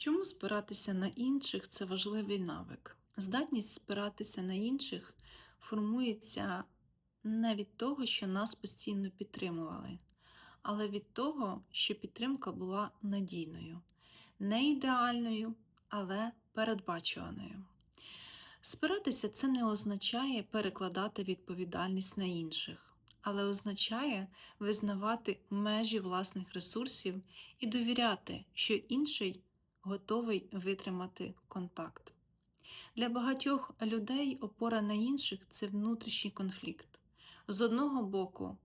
Чому спиратися на інших це важливий навик? Здатність спиратися на інших формується не від того, що нас постійно підтримували, але від того, що підтримка була надійною, не ідеальною, але передбачуваною. Спиратися це не означає перекладати відповідальність на інших, але означає визнавати межі власних ресурсів і довіряти, що інший готовий витримати контакт. Для багатьох людей опора на інших це внутрішній конфлікт. З одного боку,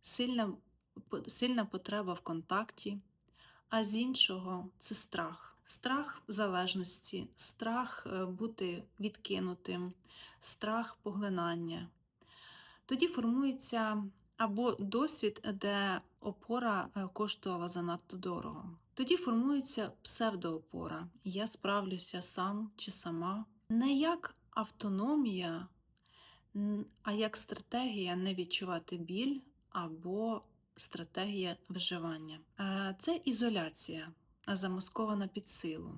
сильна, сильна потреба в контакті, а з іншого це страх. Страх залежності, страх е, бути відкинутим, страх поглинання. Тоді формується або досвід, де опора е, коштувала занадто дорого. Тоді формується псевдоопора. Я справлюся сам чи сама. Не як автономія, а як стратегія не відчувати біль або стратегія виживання. Е, Це ізоляція, замаскована під силу.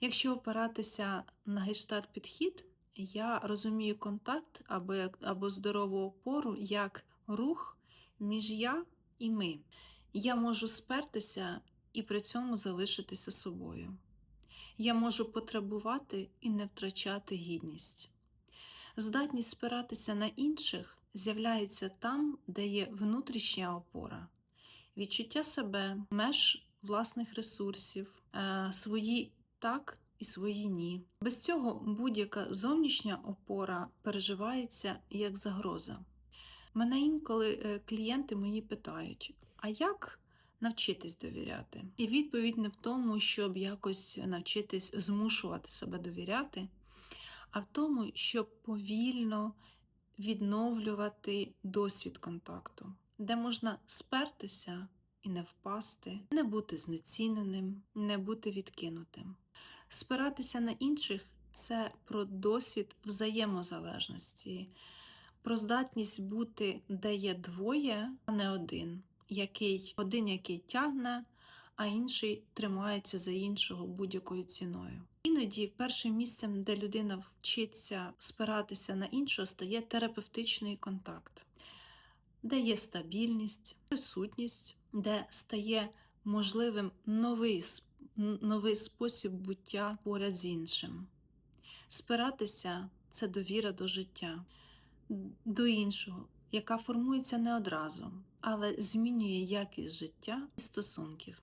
Якщо опиратися на гештальт підхід, я розумію контакт або, або здорову опору як рух між я і ми. Я можу спертися і при цьому залишитися собою. Я можу потребувати і не втрачати гідність. Здатність спиратися на інших з'являється там, де є внутрішня опора, відчуття себе, меж власних ресурсів, е, свої так і свої ні. Без цього будь-яка зовнішня опора переживається як загроза. Мене інколи е, клієнти мої питають: а як навчитись довіряти? І відповідь не в тому, щоб якось навчитись змушувати себе довіряти, а в тому, щоб повільно відновлювати досвід контакту, де можна спертися і не впасти, не бути знеціненим, не бути відкинутим. Спиратися на інших це про досвід взаємозалежності, про здатність бути, де є двоє, а не один, який один, який тягне, а інший тримається за іншого будь-якою ціною. Іноді першим місцем, де людина вчиться спиратися на іншого, стає терапевтичний контакт, де є стабільність, присутність, де стає можливим новий, новий спосіб буття поряд з іншим. Спиратися це довіра до життя, до іншого, яка формується не одразу, але змінює якість життя і стосунків.